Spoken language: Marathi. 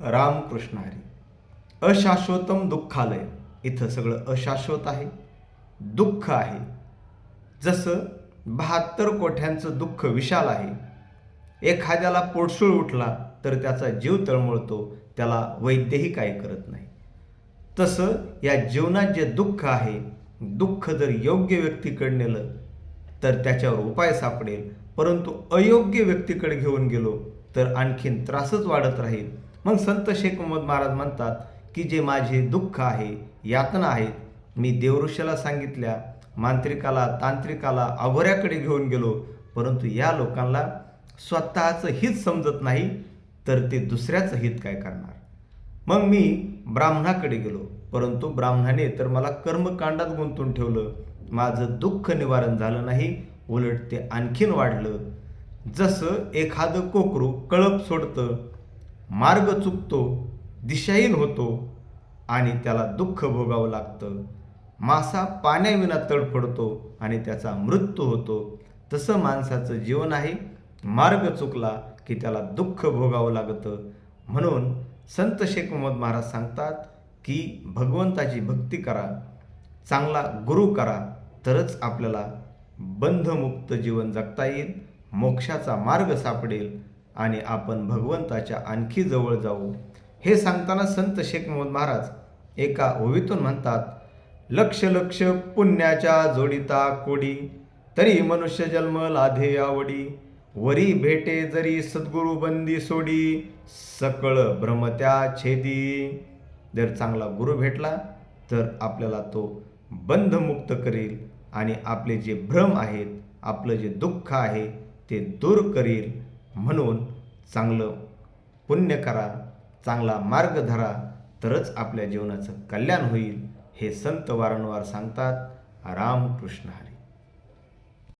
रामकृष्ण हरी. अशाश्वतम दुःखालय. इथं सगळं अशाश्वत आहे. दुःख आहे. जसं बहात्तर कोठ्यांचं दुःख विशाल आहे. एखाद्याला पोटसूळ उठला तर त्याचा जीव तळमळतो त्याला वैद्यही काही करत नाही. तसं या जीवनात जे दुःख आहे दुःख जर योग्य व्यक्तीकडे नेलं तर त्याच्यावर उपाय सापडेल. परंतु अयोग्य व्यक्तीकडे घेऊन गेलो तर आणखीन त्रासच वाढत राहील. मग संत शेख मोहम्मद महाराज म्हणतात की जे माझे दुःख आहे यातना आहेत मी देवऋषाला सांगितल्या मांत्रिकाला तांत्रिकाला अघोऱ्याकडे घेऊन गेलो परंतु या लोकांना स्वतःचं हित समजत नाही तर ते दुसऱ्याचं हित काय करणार? मग मी ब्राह्मणाकडे गेलो परंतु ब्राह्मणाने तर मला कर्मकांडात गुंतून ठेवलं माझं दुःख निवारण झालं नाही उलट ते आणखीन वाढलं. जसं एखादं कोकरू कळप सोडतं मार्ग चुकतो दिशाहीन होतो आणि त्याला दुःख भोगावं लागतं. मासा पाण्याविना तडफडतो आणि त्याचा मृत्यू होतो. तसं माणसाचं जीवन आहे. मार्ग चुकला की त्याला दुःख भोगावं लागतं. म्हणून संत शेख मोहम्मद महाराज सांगतात की भगवंताची भक्ती करा चांगला गुरु करा तरच आपल्याला बंधमुक्त जीवन जगता येईल मोक्षाचा मार्ग सापडेल. आणि आपण भगवंताच्या आणखी जवळ जाऊ. हे सांगताना संत शेख मोहम्मद महाराज एका ओवीतून म्हणतात लक्ष लक्ष पुण्याच्या जोडिता कोडी तरी मनुष्य जन्म लाधे आवडी वरी भेटे जरी सद्गुरु बंदी सोडी सकळ भ्रमत्या छेदी. जर चांगला गुरु भेटला तर आपल्याला तो बंधमुक्त करेल आणि आपले जे भ्रम आहेत आपलं जे दुःख आहे ते दूर करेल. म्हणून चांगलं पुण्य करा चांगला मार्ग धरा तरच आपल्या जीवनाचं कल्याण होईल हे संत वारंवार सांगतात रामकृष्ण हरी.